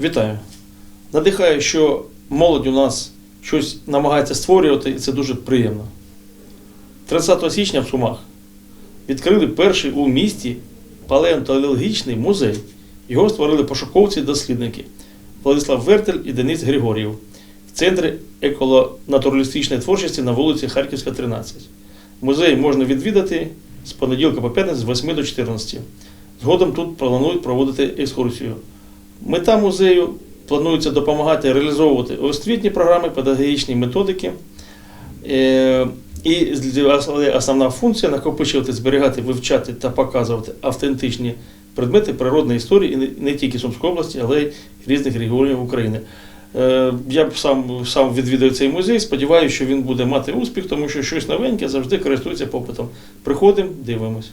Вітаю. Надихаю, що молодь у нас щось намагається створювати, і це дуже приємно. 30 січня в Сумах відкрили перший у місті палеонтологічний музей. Його створили пошуковці-дослідники Владислав Вертель і Денис Григорєв в Центрі еколо-натуралістичної творчості на вулиці Харківська, 13. Музей можна відвідати з понеділка по п'ятницю з 8 до 14. Згодом тут планують проводити екскурсію. Мета музею планується допомагати реалізовувати освітні програми, педагогічні методики. Е, І основна функція накопичувати, зберігати, вивчати та показувати автентичні предмети природної історії не- тільки Сумської області, але й різних регіонів України. Е, Я б сам, сам відвідаю цей музей, сподіваюся, що він буде мати успіх, тому що щось новеньке завжди користується попитом. Приходимо, дивимось.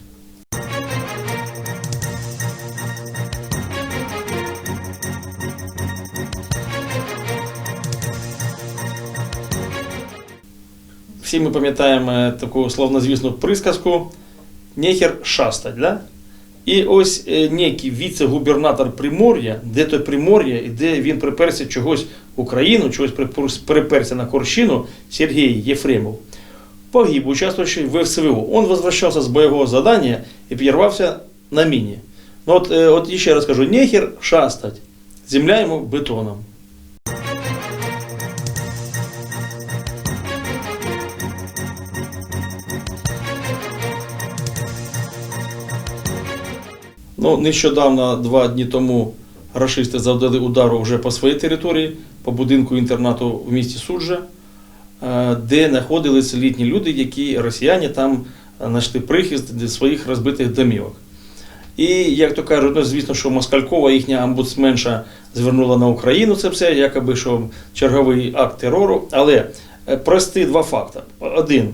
Всі ми пам'ятаємо е, таку славнозвісну присказку Нехер шастать, да? І ось е, некий віце-губернатор Примор'я, де то Примор'я, і де він приперся чогось в Україну, чогось приперся на Корщину, Сергій Єфремов, погиб, участвуючи в СВО. Он возвращався з бойового задання і підірвався на міні. Ну от, е, от ще раз кажу, нехер шастать, земля йому бетоном. Ну, нещодавно, два дні тому, рашисти завдали удару вже по своїй території, по будинку інтернату в місті Суджа, е, де знаходилися літні люди, які росіяни там е, знайшли прихист для своїх розбитих домівок. І, як то кажуть, ну, звісно, що Москалькова, їхня амбудсменша, звернула на Україну це все, якоби що черговий акт терору. Але е, прості два факти. Один.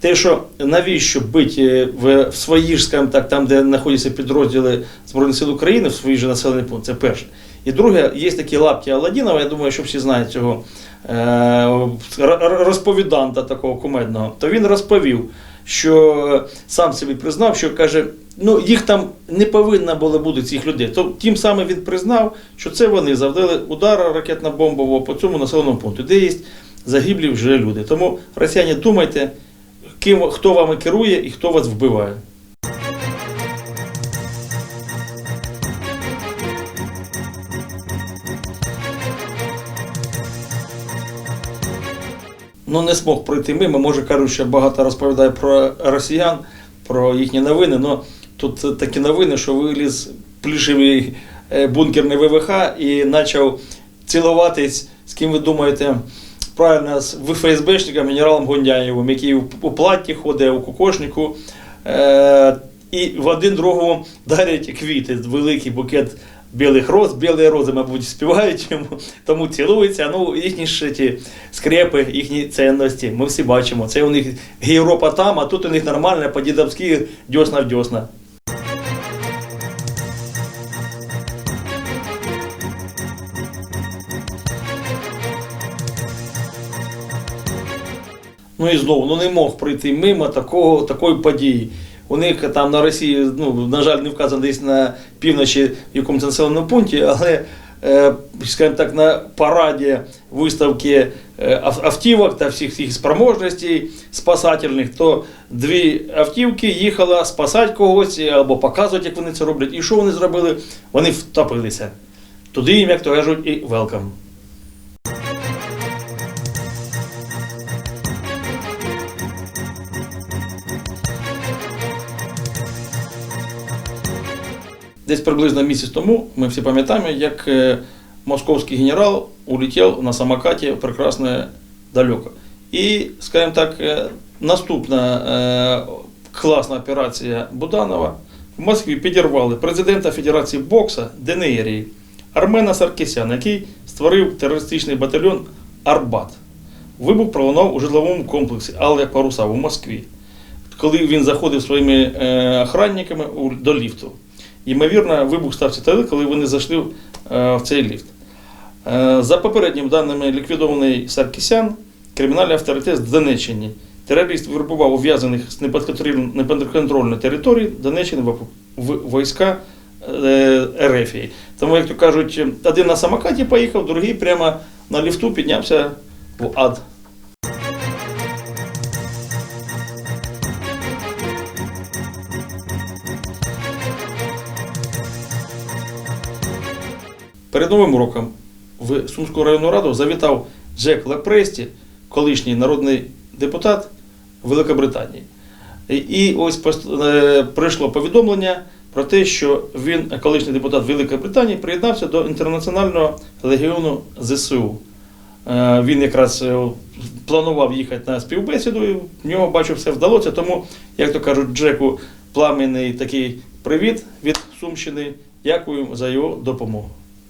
Те, що навіщо бити в, в свої ж, скажімо так, там, де знаходяться підрозділи Збройних сил України, в свої ж населені пункти, це перше. І друге, є такі лапки Аладдінова, я думаю, що всі знають цього е, розповіданта такого кумедного, то він розповів, що сам собі признав, що каже, ну їх там не повинно було бути цих людей. То тим самим він признав, що це вони завдали удара ракетно-бомбового по цьому населеному пункту, де є загиблі вже люди. Тому росіяни думайте, ким, хто вами керує і хто вас вбиває. Ну, не смог пройти мимо. Може, кажуть, що багато розповідає про росіян, про їхні новини. але тут такі новини, що виліз плішевий е, бункерний ВВХ і почав цілуватись, з ким ви думаєте, правильно, з ФСБшником генералом Гондяєвим, який у платі ходить, у кукошнику. Е, і в один другому дарять квіти, великий букет білих роз, білі рози, мабуть, співають йому, тому цілуються. Ну, їхні ж ті скрепи, їхні цінності. Ми всі бачимо. Це у них Європа там, а тут у них нормально, по-дідовськи, дьосна в дьосна. Ну і знову, ну не мог пройти мимо такого, такої події. У них там на Росії, ну, на жаль, не вказано десь на півночі в якомусь населеному пункті, але, е, скажімо так, на параді виставки е, автівок та всіх їх спроможностей спасательних, то дві автівки їхала спасати когось або показувати, як вони це роблять. І що вони зробили? Вони втопилися. Туди їм, як то кажуть, і welcome. Десь приблизно місяць тому ми всі пам'ятаємо, як е, московський генерал улетів на самокаті прекрасне далеко. І, скажімо так, е, наступна е, класна операція Буданова в Москві підірвали президента Федерації бокса Денеєрії Армена Саркісяна, який створив терористичний батальйон Арбат. Вибух пролунав у житловому комплексі Алля Паруса в Москві, коли він заходив своїми охранниками у- до ліфту. Ймовірно, вибух стався тоді, коли вони зайшли е, в цей ліфт. Е, За попередніми даними, ліквідований Саркісян, кримінальний авторитет з Донеччини. Терорист вербував ув'язаних з неподконтрольної території Донеччини в війська е, Ерефії. Тому, як то кажуть, один на самокаті поїхав, другий прямо на ліфту піднявся в ад. Перед новим роком в Сумську районну раду завітав Джек Лепресті, колишній народний депутат Великобританії. І- ось е, прийшло повідомлення про те, що він, колишній депутат Великої Британії, приєднався до інтернаціонального легіону ЗСУ. Е, Він якраз е, планував їхати на співбесіду, і в нього бачу, все вдалося. Тому, як то кажуть, Джеку пламенний такий привіт від Сумщини. Дякую за його допомогу.